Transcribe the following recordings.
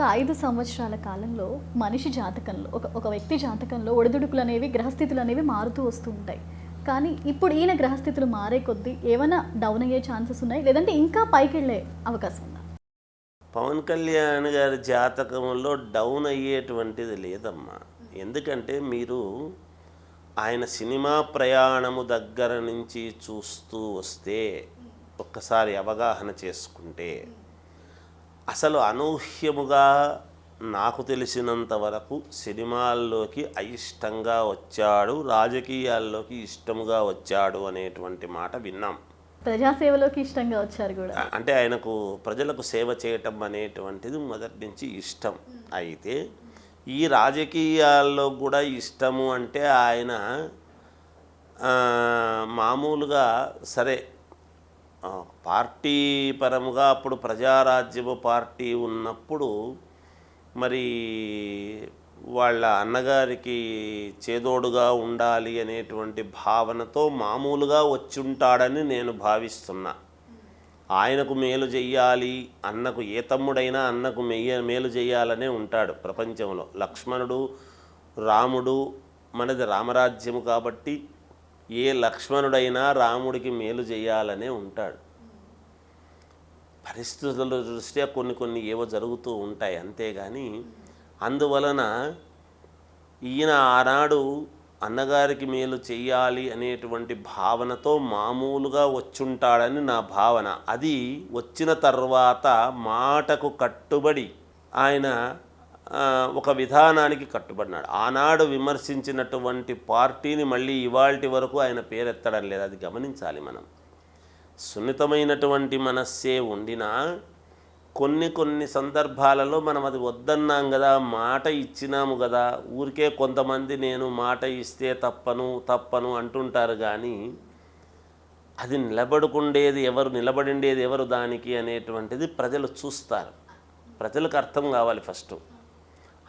ఒక ఐదు సంవత్సరాల కాలంలో మనిషి జాతకంలో ఒక ఒక వ్యక్తి జాతకంలో ఒడిదుడుకులు అనేవి గ్రహస్థితులు అనేవి మారుతూ వస్తూ ఉంటాయి. కానీ ఇప్పుడు ఈయన గ్రహస్థితులు మారే కొద్దీ ఏమైనా డౌన్ అయ్యే ఛాన్సెస్ ఉన్నాయి? లేదంటే ఇంకా పైకి వెళ్ళే అవకాశం ఉందా? పవన్ కళ్యాణ్ గారి జాతకంలో డౌన్ అయ్యేటువంటిది లేదమ్మా. ఎందుకంటే మీరు ఆయన సినిమా ప్రయాణము దగ్గర నుంచి చూస్తూ వస్తే ఒక్కసారి అవగాహన చేసుకుంటే అసలు అనూహ్యముగా నాకు తెలిసినంత వరకు సినిమాల్లోకి అయిష్టంగా వచ్చాడు రాజకీయాల్లోకి ఇష్టముగా వచ్చాడు అనేటువంటి మాట విన్నాం. ప్రజాసేవలోకి ఇష్టంగా వచ్చారు కూడా. అంటే ఆయనకు ప్రజలకు సేవ చేయటం అనేటువంటిది మొదటి నుంచి ఇష్టం. అయితే ఈ రాజకీయాల్లో కూడా ఇష్టము అంటే ఆయన మామూలుగా సరే పార్టీ పరముగా అప్పుడు ప్రజారాజ్యము పార్టీ ఉన్నప్పుడు మరి వాళ్ళ అన్నగారికి చేదోడుగా ఉండాలి అనేటువంటి భావనతో మామూలుగా వచ్చుంటాడని నేను భావిస్తున్నా. ఆయనకు మేలు చెయ్యాలి అన్నకు ఏ తమ్ముడైనా అన్నకు మెయ్య మేలు చేయాలనే ఉంటాడు ప్రపంచంలో. లక్ష్మణుడు రాముడు మనది రామరాజ్యము కాబట్టి ఏ లక్ష్మణుడైనా రాముడికి మేలు చేయాలనే ఉంటాడు. పరిస్థితుల దృష్ట్యా కొన్ని కొన్ని ఏవో జరుగుతూ ఉంటాయి అంతేగాని అందువలన ఈయన ఆనాడు అన్నగారికి మేలు చేయాలి అనేటువంటి భావనతో మామూలుగా వచ్చుంటాడని నా భావన. అది వచ్చిన తర్వాత మాటకు కట్టుబడి ఆయన ఒక విధానానికి కట్టుబడినాడు. ఆనాడు విమర్శించినటువంటి పార్టీని మళ్ళీ ఇవాల్టి వరకు ఆయన పేరెత్తడం లేదు. అది గమనించాలి మనం. సున్నితమైనటువంటి మనస్సే ఉండినా కొన్ని కొన్ని సందర్భాలలో మనం అది వద్దన్నాం కదా మాట ఇచ్చినాము కదా ఊరికే కొంతమంది నేను మాట ఇస్తే తప్పను తప్పను అంటుంటారు కానీ అది నిలబడుకుండేది ఎవరు నిలబడిండేది ఎవరు దానికి అనేటువంటిది ప్రజలు చూస్తారు. ప్రజలకు అర్థం కావాలి ఫస్ట్.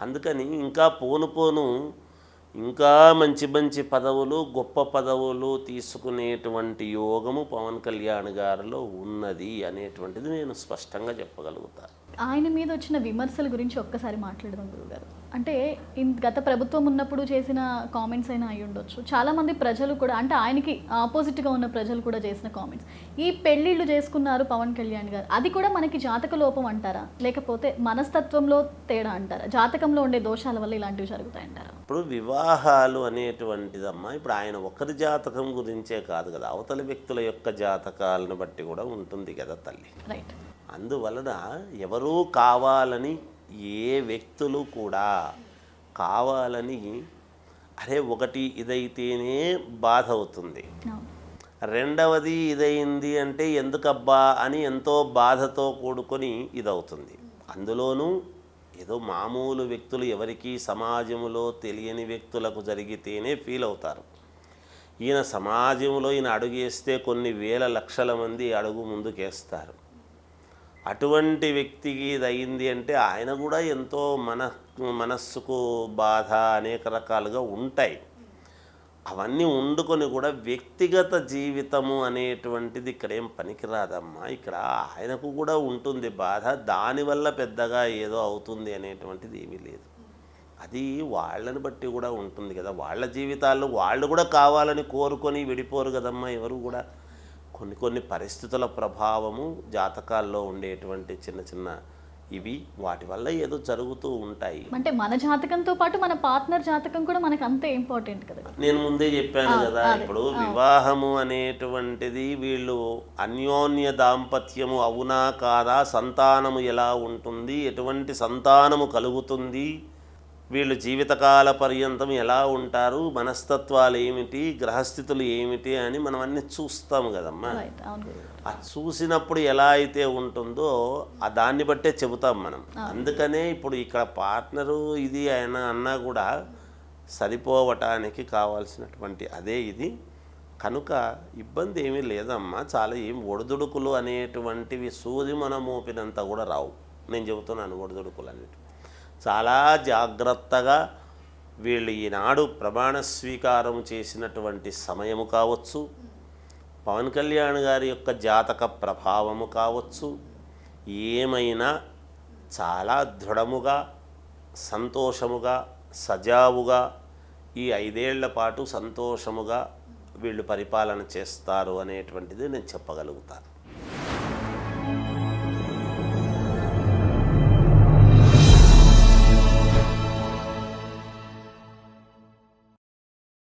అందుకని ఇంకా పోను పోను ఇంకా మంచి మంచి పదవులు గొప్ప పదవులు తీసుకునేటువంటి యోగము పవన్ కళ్యాణ్ గారిలో ఉన్నది అనేటువంటిది నేను స్పష్టంగా చెప్పగలుగుతాను ఆయన మీద వచ్చిన విమర్శల గురించి ఒక్కసారి మాట్లాడదాం గురుగారు. అంటే ఇన్- గత ప్రభుత్వం ఉన్నప్పుడు చేసిన కామెంట్స్ అయినా అయి ఉండొచ్చు. చాలా మంది ప్రజలు కూడా అంటే ఆయనకి ఆపోజిట్గా ఉన్న ప్రజలు కూడా చేసిన కామెంట్స్ ఈ పెళ్ళిళ్ళు చేసుకున్నారు పవన్ కళ్యాణ్ గారు. అది కూడా మనకి జాతక లోపం అంటారా? లేకపోతే మనస్తత్వంలో తేడా అంటారా? జాతకంలో ఉండే దోషాల వల్ల ఇలాంటివి జరుగుతాయంటారా? ఇప్పుడు వివాహాలు అనేటువంటిదమ్మా ఇప్పుడు ఆయన ఒకరి జాతకం గురించే కాదు కదా. అవతలి వ్యక్తుల యొక్క జాతకాలను బట్టి కూడా ఉంటుంది కదా తల్లి. రైట్ అందువలన ఎవరూ కావాలని ఏ వ్యక్తులు కూడా కావాలని అరే ఒకటి ఇదైతేనే బాధ అవుతుంది. రెండవది ఇదైంది అంటే ఎందుకబ్బా అని ఎంతో బాధతో కూడుకొని ఇదవుతుంది. అందులోనూ ఏదో మామూలు వ్యక్తులు ఎవరికి సమాజంలో తెలియని వ్యక్తులకు జరిగితేనే ఫీల్ అవుతారు. ఈయన సమాజంలో ఈయన అడుగేస్తే కొన్ని వేల లక్షల మంది అడుగు ముందుకేస్తారు. అటువంటి వ్యక్తికి ఇది అయింది అంటే ఆయన కూడా ఎంతో మన మనస్సుకు బాధ అనేక రకాలుగా ఉంటాయి. అవన్నీ వండుకొని కూడా వ్యక్తిగత జీవితము అనేటువంటిది ఇక్కడ ఏం పనికిరాదమ్మా. ఇక్కడ ఆయనకు కూడా ఉంటుంది బాధ దానివల్ల పెద్దగా ఏదో అవుతుంది అనేటువంటిది ఏమీ లేదు. అది వాళ్ళని బట్టి కూడా ఉంటుంది కదా. వాళ్ళ జీవితాల్లో వాళ్ళు కూడా కావాలని కోరుకొని విడిపోరు కదమ్మా ఎవరు కూడా. కొన్ని కొన్ని పరిస్థితుల ప్రభావము జాతకాల్లో ఉండేటువంటి చిన్న చిన్న ఇవి వాటి వల్ల ఏదో జరుగుతూ ఉంటాయి. అంటే మన జాతకంతో పాటు మన పార్ట్నర్ జాతకం కూడా మనకు అంతే ఇంపార్టెంట్ కదా. నేను ముందే చెప్పాను కదా ఇప్పుడు. వివాహము అనేటువంటిది వీళ్ళు అన్యోన్య దాంపత్యము అవునా కాదా సంతానము ఎలా ఉంటుంది ఎటువంటి సంతానము కలుగుతుంది వీళ్ళు జీవితకాల పర్యంతం ఎలా ఉంటారు మనస్తత్వాలు ఏమిటి గ్రహస్థితులు ఏమిటి అని మనం అన్ని చూస్తాము కదమ్మా. అది చూసినప్పుడు ఎలా అయితే ఉంటుందో ఆ దాన్ని బట్టే చెబుతాం మనం. అందుకనే ఇప్పుడు ఇక్కడ పార్ట్నరు ఇది ఆయన అన్నా కూడా సరిపోవటానికి కావాల్సినటువంటి అదే ఇది. కనుక ఇబ్బంది ఏమీ లేదమ్మా. చాలా ఏం ఒడిదుడుకులు అనేటువంటివి సూది మన మోపినంత కూడా రావు. నేను చెబుతున్నాను ఒడిదుడుకులు అనేటివి చాలా జాగ్రత్తగా వీళ్ళు ఈనాడు ప్రమాణ స్వీకారం చేసినటువంటి సమయము కావచ్చు పవన్ కళ్యాణ్ గారి యొక్క జాతక ప్రభావము కావచ్చు ఏమైనా చాలా దృఢముగా సంతోషముగా సజావుగా ఈ ఐదేళ్ళ పాటు సంతోషముగా వీళ్ళు పరిపాలన చేస్తారు అనేటువంటిది నేను చెప్పగలుగుతాను.